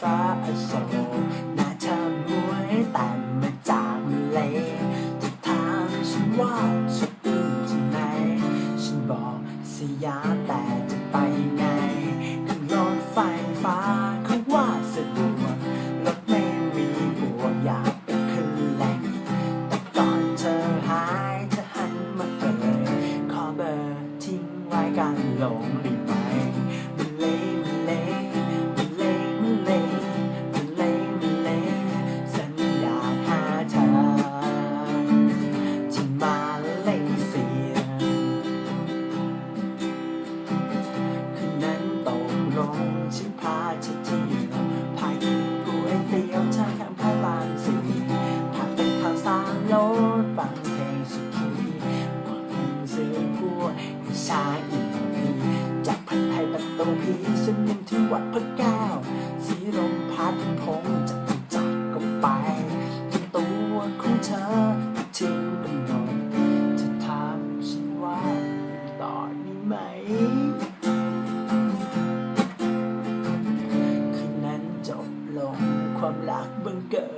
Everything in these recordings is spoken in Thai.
ฟ้าอโศกหน้าเธอมวยแต่มาจากเลจะถามฉันว่าฉันอยู่ที่ไหน ฉันบอกสยามแต่จะไปไงขึ้นรถไฟฟ้าเขาว่าสะดวกรถไม่มีบวกอยากไปขึ้นแหล่งแต่ก่อนเธอหายเธอหันมาเอ่ยขอเบอร์ทิ้งไว้กันหลงรีบไปมั ฉันพาเธอเที่ยวพากินก๋วยเตียวชาแคมพระรามสี่พาไปข่าวสารรถฟังเพลงสุขีกดเงินซื้อกล้วยให้ชาอีกทีจากพันไทยประตูพีสุดยังถึงวัดพระแก้ว สีลมพัดพงจากจากก็ไปจนตัวของเธอถึงกำหนดจะถามฉันว่าต่อนี้ไหม กบังเกิด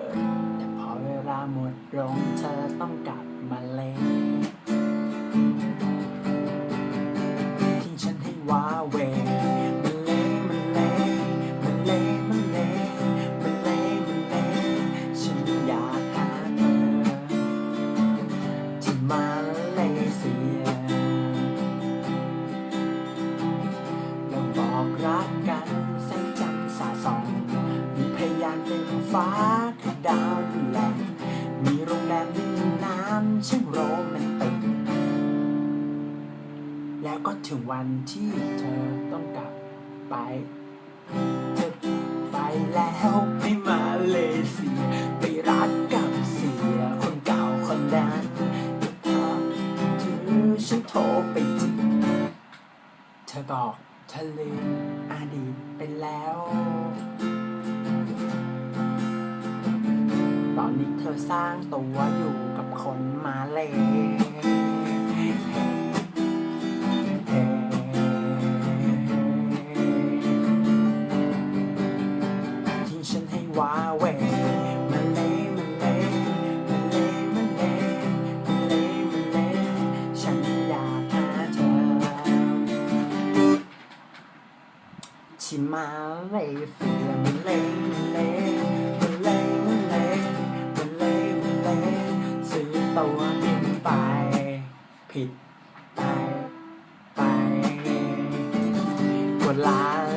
แต่พอเวลาหมดลงเธอต้องกลับมาเลย ฟ้าคือดาวดูแลงมีโรงแรมริมน้ำชื่อโรแมนติกแล้วก็ถึงวันที่เธอต้องกลับไป เธอไปแล้วไปมาเลเซียไปรักกับเสียคนเก่าคนนั้นเธอถือฉันโทรไปจีบเธอบอกเธอลืมอดีตไปแล้ว เธอสร้างตัวอยู่กับคนมาเลยทิ้งฉันให้ว้าเหวมาเลยมาเลยมาเลยมาเลยมาเลยมาเลยฉันอยากหาเธอชิมาเลยเฟียมันเลยมันเลยมันเล ตัวบินไป ผิดไป ไปกดล้า